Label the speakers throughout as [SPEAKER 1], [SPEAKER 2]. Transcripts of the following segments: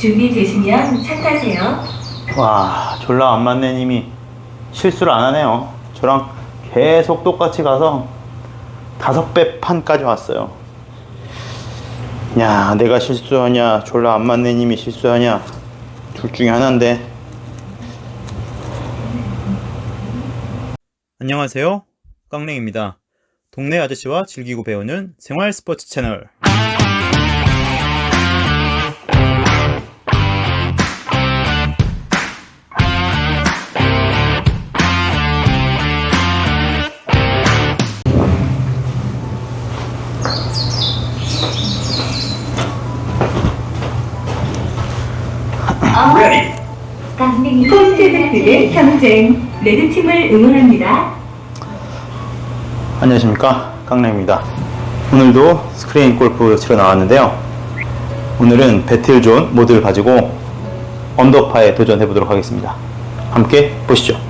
[SPEAKER 1] 준비되시면 차 타세요.
[SPEAKER 2] 와 졸라 안 맞는 님이. 실수를 안 하네요. 저랑 계속 똑같이 가서 다섯 배 판까지 왔어요. 야 내가 실수하냐? 졸라 안 맞는 님이 실수하냐? 둘 중에 하나인데. 안녕하세요. 깡랭입니다. 동네 아저씨와 즐기고 배우는 생활 스포츠 채널
[SPEAKER 1] 콘세드의 경쟁. 레드팀을 응원합니다.
[SPEAKER 2] 안녕하십니까? 깡랭입니다. 오늘도 스크린 골프 치러 나왔는데요. 오늘은 배틀존 모드를 가지고 언더파에 도전해 보도록 하겠습니다. 함께 보시죠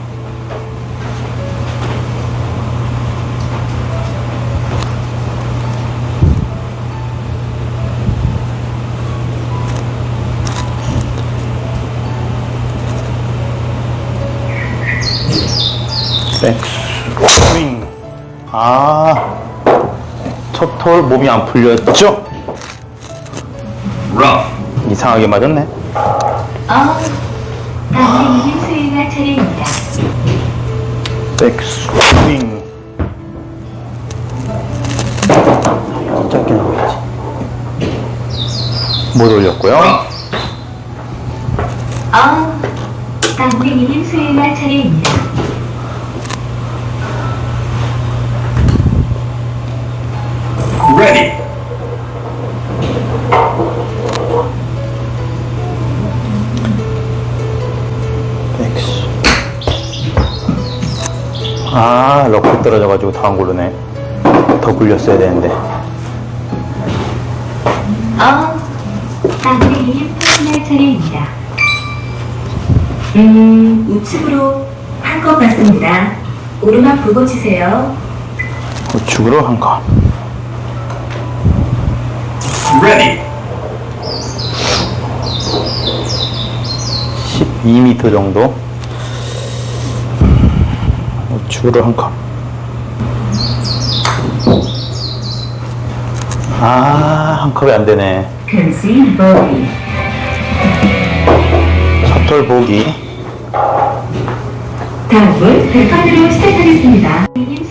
[SPEAKER 2] 백스윙 아, 첫톨 몸이 안 풀렸죠? 이상하게 맞았네.
[SPEAKER 1] 어, 강릉님 수행할 차례입니다.
[SPEAKER 2] 백스윙. 짧게 나와야지. 못 올렸고요.
[SPEAKER 1] 어, 강릉님 수행할 차례입니다.
[SPEAKER 3] Ready.
[SPEAKER 2] 백스. 아, 럭크 떨어져가지고 다안 고르네. 더 굴렸어야 되는데.
[SPEAKER 1] 어, 강릉님 수행할 차례입니다. 음, 우측으로 한 것 같습니다. 오르막 보고 치세요.
[SPEAKER 2] 우측으로 한 컵.
[SPEAKER 3] Ready.
[SPEAKER 2] 12m 정도. 우측으로 한 컵. 아, 한 컵이 안 되네.
[SPEAKER 1] 컨시 보기. 다음은 백판으로 시작하겠습니다. 님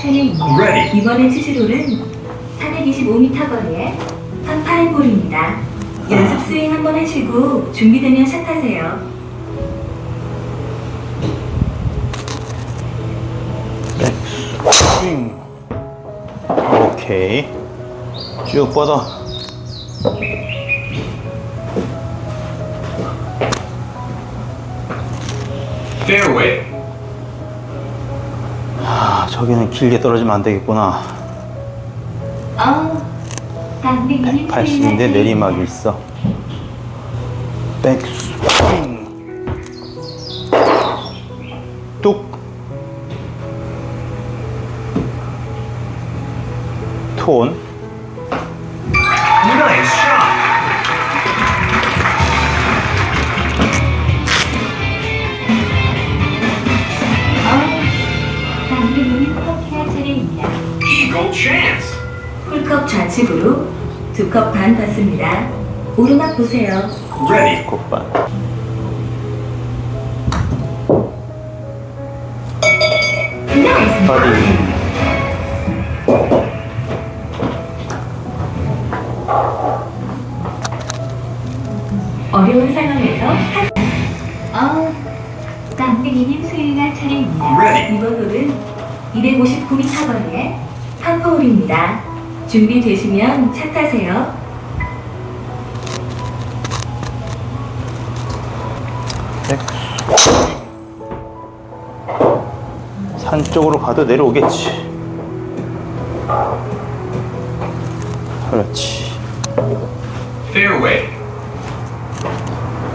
[SPEAKER 1] 차례입니다. 이번에 홀은 425m 거리의 파 8볼입니다 연습 스윙 한번 하시고 준비되면 샷하세요.
[SPEAKER 2] 백스윙. 오케이. 쭉 뻗어.
[SPEAKER 3] Fairway.
[SPEAKER 2] 아, 저기는 길게 떨어지면 안 되겠구나.
[SPEAKER 1] 어, 강릉님
[SPEAKER 2] 180인데 내리막이 있어. 백스윙. 뚝. 톤.
[SPEAKER 3] Eagle chance.
[SPEAKER 1] 홀컵 좌측으로 두 컵 반 받습니다. 오르막 보세요.
[SPEAKER 3] Ready.
[SPEAKER 2] 곱반.
[SPEAKER 1] 나이스.
[SPEAKER 2] 버디.
[SPEAKER 1] 어려운 상황에서 한... 어, 깡땡이님 수행할 차례입니다.
[SPEAKER 3] Ready.
[SPEAKER 1] 이번 홀은 259m 거리의 파포홀입니다. 준비되시면 차 타세요.
[SPEAKER 2] 산 쪽으로 가도 내려오겠지. 그렇지.
[SPEAKER 3] Fairway.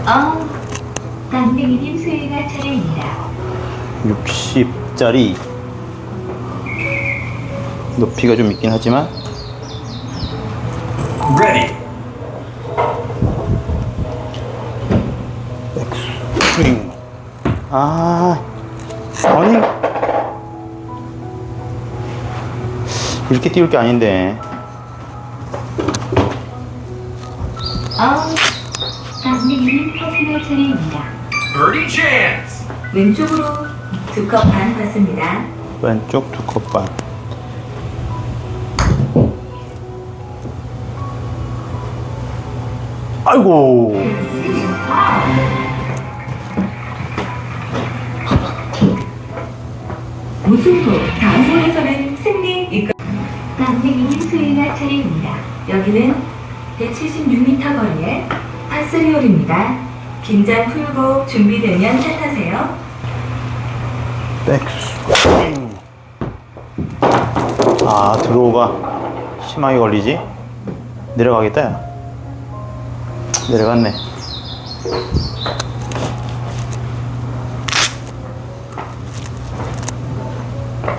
[SPEAKER 1] 어, 깡땡이님 수행할 차례입니다.
[SPEAKER 2] 60짜리 높이가 좀 있긴 하지만 백스윙. 아, 아니. 이렇게 띄울 게 아닌데.
[SPEAKER 1] 어, 강민님 퍼스널 차례입니다.
[SPEAKER 3] Birdie chance.
[SPEAKER 1] 왼쪽으로 두 컵 반 받습니다.
[SPEAKER 2] 왼쪽 두 컵 반. 아이고.
[SPEAKER 1] 무승부 다음 번에서는 승리 이끌. 강민님 수행할 차례입니다. 여기는 176m 거리의 파스리홀입니다. 긴장 풀고 준비되면 차 타세요.
[SPEAKER 2] 백스윙. 아, 드로우가 심하게 걸리지? 내려가겠다, 야. 내려갔네.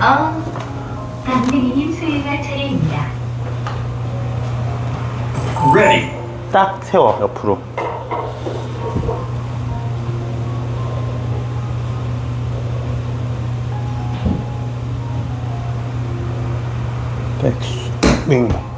[SPEAKER 1] 어, 강민님 수행할 차례입니다.
[SPEAKER 3] Ready.
[SPEAKER 2] 딱 세워, 옆으로. 백스 윙.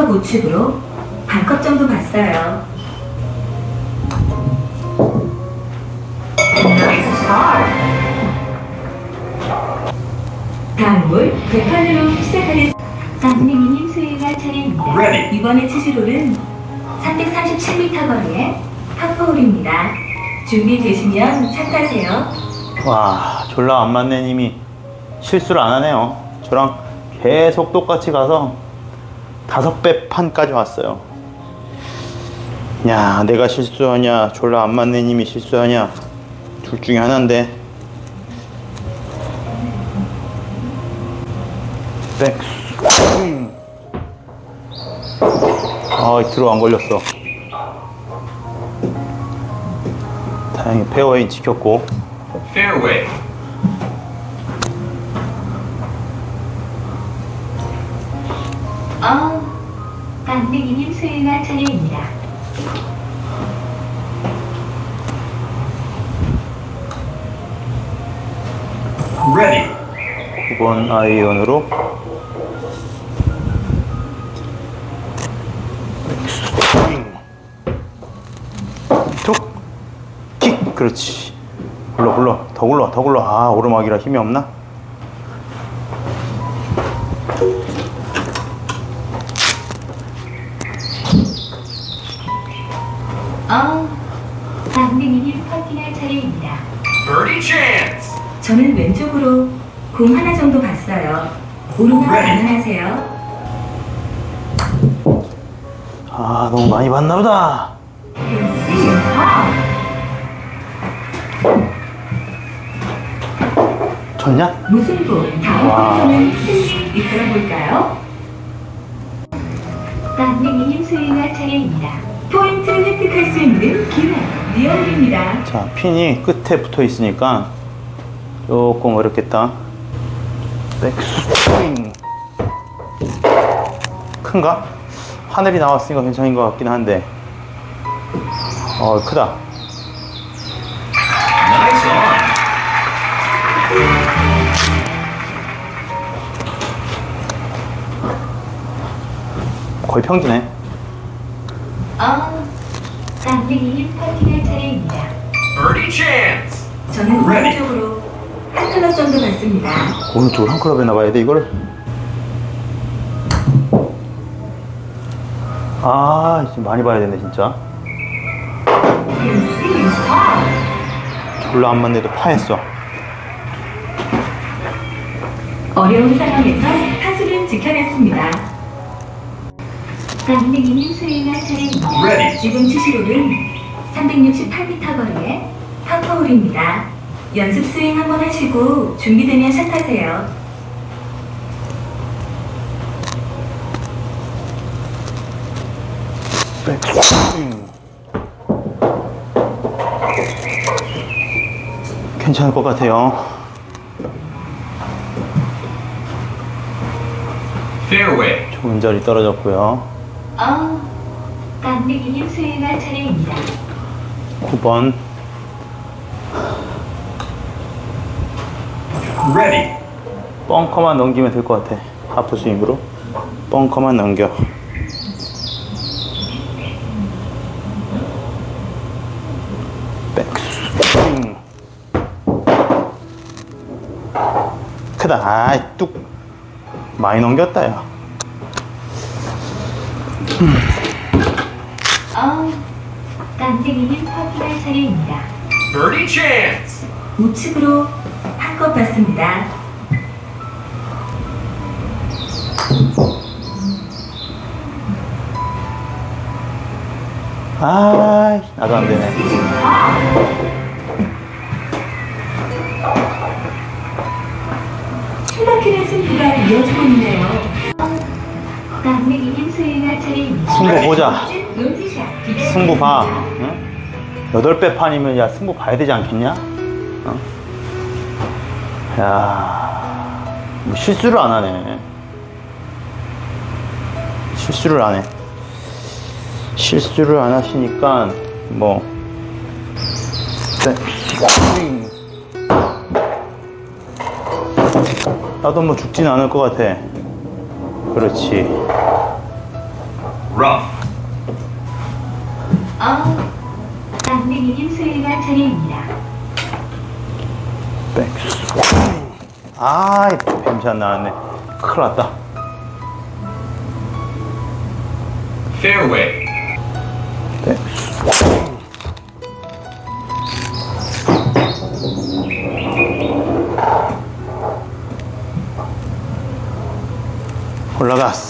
[SPEAKER 1] 컵 우측으로 반컵 정도 봤어요.
[SPEAKER 3] Nice start.
[SPEAKER 1] 다음 홀 108으로 시작하겠습니다. 강민님 수행할 차례입니다.
[SPEAKER 3] Ready.
[SPEAKER 1] 이번에 치실 홀은 337m 거리의 파포홀입니다. 준비되시면 차 타세요.
[SPEAKER 2] 와, 졸라 안 맞네 님이 실수를 안 하네요. 저랑 계속 똑같이 가서 다섯 배 판까지 왔어요. 야, 내가 실수하냐, 졸라 안 맞네 님이 실수하냐, 둘 중에 하나인데. 아, 들어 안 걸렸어. 다행히 페어웨이 지켰고.
[SPEAKER 1] 어, 강민님 수행할 차례입니다.
[SPEAKER 3] Ready.
[SPEAKER 2] 9번 아이언으로 스윙 툭킥 그렇지 굴러 굴러 더 굴러 더 굴러 아 오르막이라 힘이 없나?
[SPEAKER 1] 저는 왼쪽으로 공 하나 정도 봤어요. 오르막 가능하세요?
[SPEAKER 2] 아 너무 많이 봤나 보다 졌냐?
[SPEAKER 1] 무승부 다음
[SPEAKER 2] 와.
[SPEAKER 1] 번에서는 승리 이끌어 볼까요? 강민님 수행할 차례입니다. 포인트 획득할 수 있는 기회 리얼입니다.
[SPEAKER 2] 자 핀이 끝에 붙어 있으니까 조금 어렵겠다. 백스윙. 큰가? 하늘이 나왔으니까 괜찮은 것 같긴 한데. 어 크다. 거의 평지네
[SPEAKER 1] 오른쪽으로 한
[SPEAKER 2] 클럽에 나가야 돼 이걸 아 이제 많이 봐야 되네 진짜 졸라 안 맞네도 파했어
[SPEAKER 1] 어려운 상황에서 타수를 지켜냈습니다. 강민님 수행할 차례입니다. 지금 치시로는 368m 거리의 파커홀입니다. 연습 스윙 한번 하시고 준비되면 샷하세요.
[SPEAKER 2] 백스윙 괜찮을 것 같아요.
[SPEAKER 3] Fairway.
[SPEAKER 2] 좋은 자리 떨어졌고요.
[SPEAKER 1] 어, 깜빡이님 수행할 차례입니다.
[SPEAKER 2] 9번.
[SPEAKER 3] Ready.
[SPEAKER 2] 벙커만 넘기면 될 것 같아. 하프 스윙으로. 벙커만 넘겨. 백스윙. 크다. 아이, 뚝. 많이 넘겼다, 야.
[SPEAKER 1] 어, 깜빡이님 퍼팅할 차례입니다.
[SPEAKER 3] Birdie chance.
[SPEAKER 1] 우측으로 한 것 같습니다.
[SPEAKER 2] 아, 나도 안 되네.
[SPEAKER 1] 숨막히는 승부가 이어지고 있네요. 깜빡이님 수행할 차례입니다.
[SPEAKER 2] 승부 보자. 승부 봐. 응? 여덟 배 판이면 야 승부 봐야 되지 않겠냐? 어? 야, 뭐 실수를 안 하네. 실수를 안 해. 실수를 안 하시니까 뭐. 네. 나도 뭐 죽진 않을 것 같아. 그렇지.
[SPEAKER 3] Rough.
[SPEAKER 1] 어, 깜빡이님 수행할 차례입니다.
[SPEAKER 2] 백스윙. 아이, 뱀이 안 나왔네. 큰일 났다.
[SPEAKER 3] Fairway.
[SPEAKER 2] 백스윙. 올라갔어.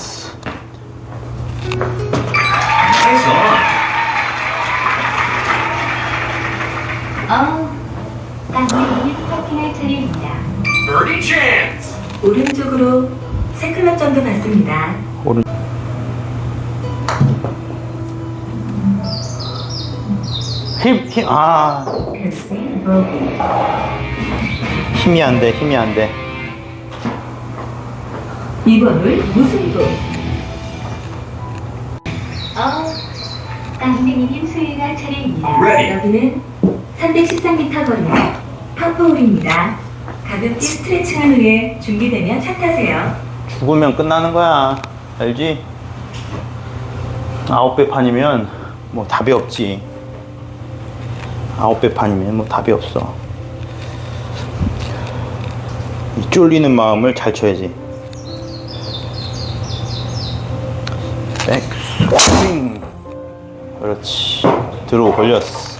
[SPEAKER 2] 힘, 힘, 아. 힘이 안 돼, 힘이 안 돼.
[SPEAKER 1] 이번 홀 무승부. 어, 깜빡이님 수행할 차례입니다.
[SPEAKER 3] Ready.
[SPEAKER 1] 여기는 313m 거리 파포홀입니다. 가볍게 스트레칭한 후에 준비되면 차 타세요.
[SPEAKER 2] 죽으면 끝나는 거야. 알지? 아홉 배 판이면 뭐 답이 없지. 아홉 배 판이면 뭐 답이 없어. 이 쫄리는 마음을 잘 쳐야지. 백스윙. 그렇지. 들어오 걸렸어.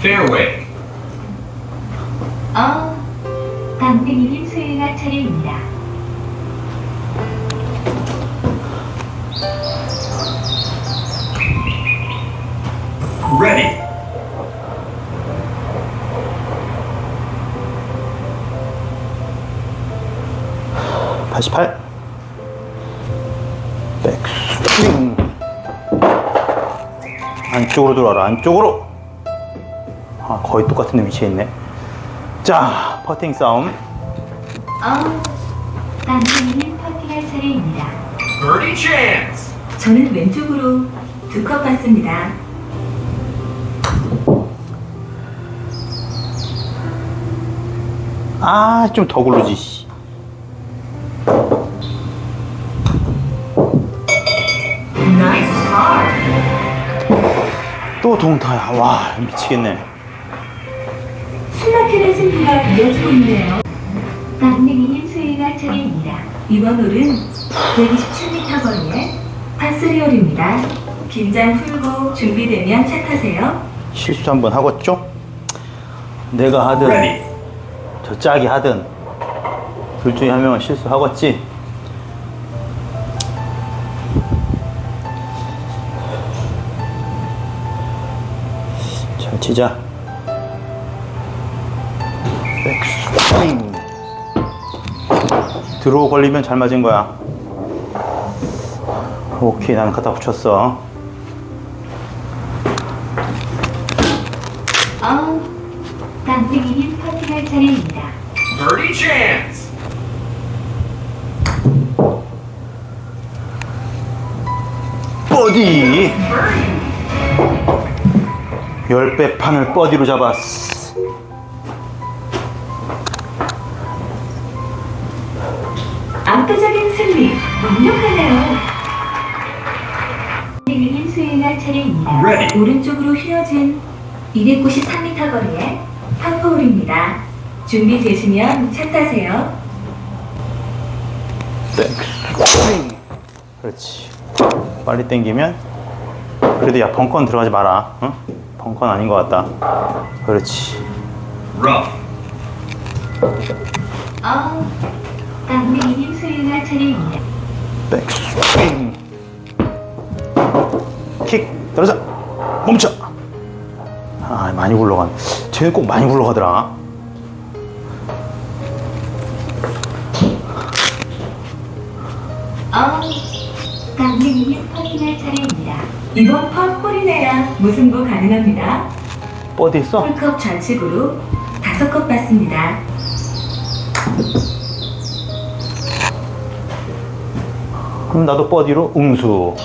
[SPEAKER 3] Fairway. Ready.
[SPEAKER 2] 팔십팔. 백스윙. 안쪽으로 돌아라. 안쪽으로. 아, 거의 똑같은 위치에 있네. 자, 퍼팅 싸움.
[SPEAKER 1] 어, 깜빡이님 퍼팅할 차례입니다.
[SPEAKER 3] Birdie chance.
[SPEAKER 1] 저는 왼쪽으로 두 컵 받습니다.
[SPEAKER 2] 아, 좀 더 굴르지. 씨. 또 동타야. 와, 미치겠네.
[SPEAKER 1] 숨막히는 승부가 이어지고 있네요. 깜빡이님 수행할 차례입니다. 이번 홀은 127m 거리의 파스리홀입니다. 긴장 풀고 준비되면 차 타세요.
[SPEAKER 2] 실수 한번 하겠죠? 내가 하든 저 짝이 하든 둘 중에 한 명은 실수하겠지? 잘 치자. 백스윙. 들어오 걸리면 잘 맞은 거야. 오케이, 나는 갖다 붙였어.
[SPEAKER 1] 차례입니다.
[SPEAKER 3] Birdie chance.
[SPEAKER 2] 버디!
[SPEAKER 3] Birdie.
[SPEAKER 2] 10배 판을 버디로 잡았어.
[SPEAKER 1] 압도적인 승리, 완벽하네요. 힐링 수행할 차례입니다.
[SPEAKER 3] Ready.
[SPEAKER 1] 오른쪽으로 휘어진 293m 거리의 파포홀입니다. 준비되시면 차 타세요.
[SPEAKER 2] 땡. 그렇지. 빨리 땡기면 그래도 야 벙컨 들어가지 마라. 응? 벙컨 아닌 것 같다. 그렇지.
[SPEAKER 3] Rough.
[SPEAKER 1] 어, 깡미님 수행할 차례입니다.
[SPEAKER 2] 땡. 킥 떨어져. 멈춰. 아 많이 굴러간. 쟤는 꼭 많이 굴러가더라.
[SPEAKER 1] 어, 깡미님 퍼팅할 차례입니다. 이번 퍼 홀이네요. 무승부 가능합니다.
[SPEAKER 2] 버디 했어?
[SPEAKER 1] 홀컵 좌측으로 다섯 컵 받습니다.
[SPEAKER 2] 그럼 나도 버디로 웅수.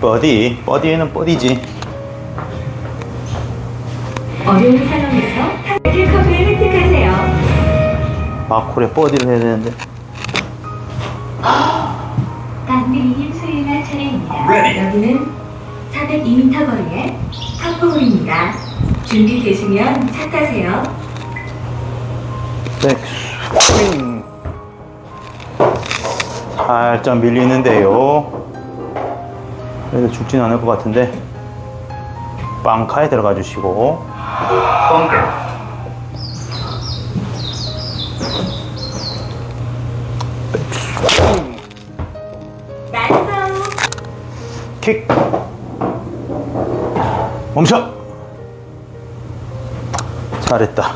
[SPEAKER 2] 버디. 버디에는 버디지.
[SPEAKER 1] 어려운 상황에서 타이틀컵을 획득하세요.
[SPEAKER 2] 마콜에 버디를 해야 되는데.
[SPEAKER 1] 깡미님 수행할 차례입니다.
[SPEAKER 3] Ready.
[SPEAKER 1] 여기는 402m 거리의 파포홀입니다. 준비되시면 차 타세요.
[SPEAKER 2] 백스윙. 살짝 밀리는데요. 그래도 죽진 않을 것 같은데. 빵카에 들어가 주시고.
[SPEAKER 1] 나
[SPEAKER 2] 킥. 멈춰. 잘했다.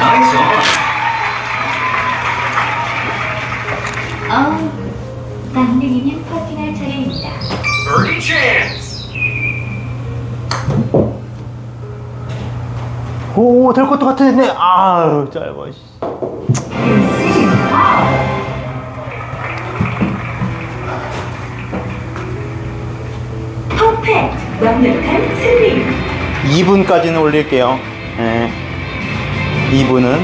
[SPEAKER 3] Nice on.
[SPEAKER 1] 어, 깡미님 퍼팅할 차례입니다.
[SPEAKER 3] Birdie chance.
[SPEAKER 2] 오, 될 것도 같았네. 아유, 짧아. 씨.
[SPEAKER 1] 완벽한 승리!
[SPEAKER 2] 2분까지는 올릴게요. 예. 2분은